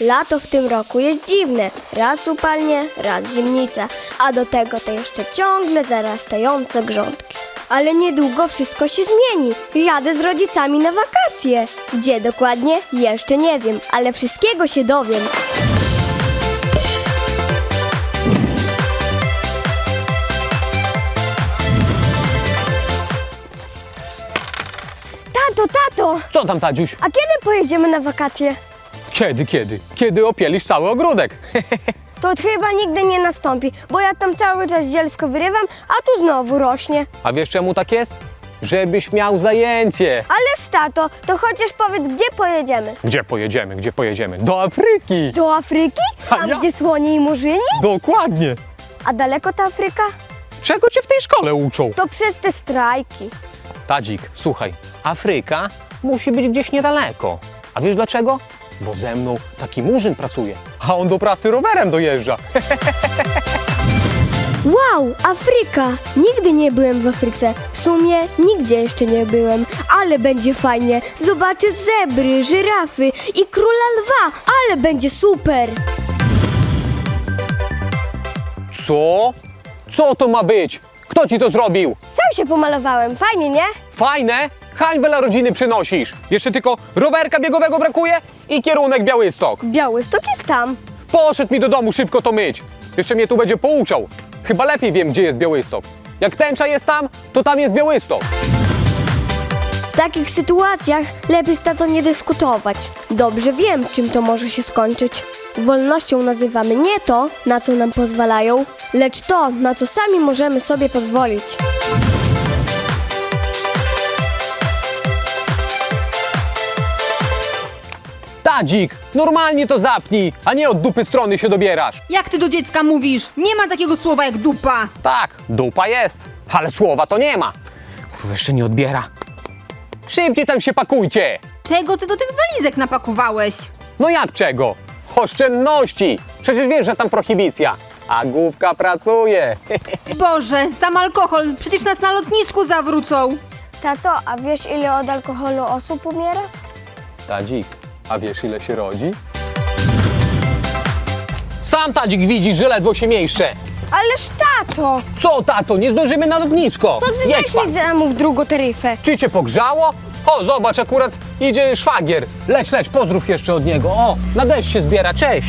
Lato w tym roku jest dziwne. Raz upalnie, raz zimnica, a do tego to jeszcze ciągle zarastające grządki. Ale niedługo wszystko się zmieni. Jadę z rodzicami na wakacje. Gdzie dokładnie? Jeszcze nie wiem, ale wszystkiego się dowiem. Tato, tato! Co tam, Tadziuś? A kiedy pojedziemy na wakacje? Kiedy, kiedy? Kiedy opielisz cały ogródek? To chyba nigdy nie nastąpi, bo ja tam cały czas zielsko wyrywam, a tu znowu rośnie. A wiesz czemu tak jest? Żebyś miał zajęcie. Ależ tato, to chociaż powiedz, gdzie pojedziemy? Gdzie pojedziemy, gdzie pojedziemy? Do Afryki! Do Afryki? A Tam, ja- gdzie słonie i murzyni? Dokładnie. A daleko ta Afryka? Czego cię w tej szkole uczą? To przez te strajki. Tadzik, słuchaj, Afryka musi być gdzieś niedaleko. A wiesz dlaczego? Bo ze mną taki murzyn pracuje, a on do pracy rowerem dojeżdża. Wow, Afryka! Nigdy nie byłem w Afryce. W sumie nigdzie jeszcze nie byłem, ale będzie fajnie. Zobaczę zebry, żyrafy i króla lwa, ale będzie super! Co? Co to ma być? Kto ci to zrobił? Sam się pomalowałem, fajnie, nie? Fajne? Hańbę dla rodziny przynosisz. Jeszcze tylko rowerka biegowego brakuje i kierunek Białystok. Białystok jest tam. Poszedł mi do domu szybko to myć. Jeszcze mnie tu będzie pouczał. Chyba lepiej wiem, gdzie jest Białystok. Jak tęcza jest tam, to tam jest Białystok. W takich sytuacjach lepiej z tato nie dyskutować. Dobrze wiem, czym to może się skończyć. Wolnością nazywamy nie to, na co nam pozwalają, lecz to, na co sami możemy sobie pozwolić. Tadzik, normalnie to zapnij, a nie od dupy strony się dobierasz. Jak ty do dziecka mówisz? Nie ma takiego słowa jak dupa. Tak, dupa jest, ale słowa to nie ma. Kurwa, jeszcze nie odbiera. Szybciej tam się pakujcie. Czego ty do tych walizek napakowałeś? No jak czego? Oszczędności. Przecież wiesz, że tam prohibicja. A główka pracuje. Boże, sam alkohol, przecież nas na lotnisku zawrócą. Tato, a wiesz ile od alkoholu osób umiera? Tadzik, a wiesz ile się rodzi? Sam Tadzik widzisz, że ledwo się miejsze. Ależ tato! Co, tato, nie zdążymy na lotnisko. To Jedź weź pan. mi zamów drugą taryfę. Czy cię pogrzało? O, zobacz, akurat idzie szwagier. Leć, leć, pozdrów jeszcze od niego. O, na deszcz się zbiera, cześć.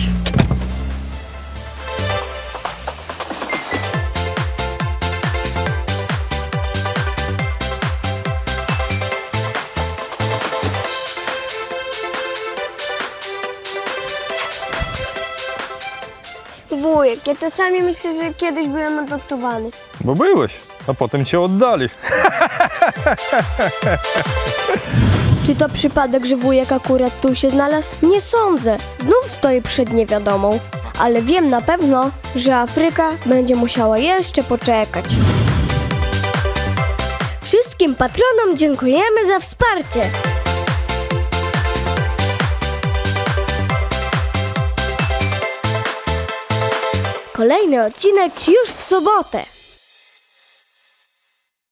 Wujek, ja czasami myślę, że kiedyś byłem adoptowany. Bo byłeś, a potem cię oddali. Czy to przypadek, że wujek akurat tu się znalazł? Nie sądzę. Znów stoję przed niewiadomą. Ale wiem na pewno, że Afryka będzie musiała jeszcze poczekać. Wszystkim patronom dziękujemy za wsparcie. Kolejny odcinek już w sobotę.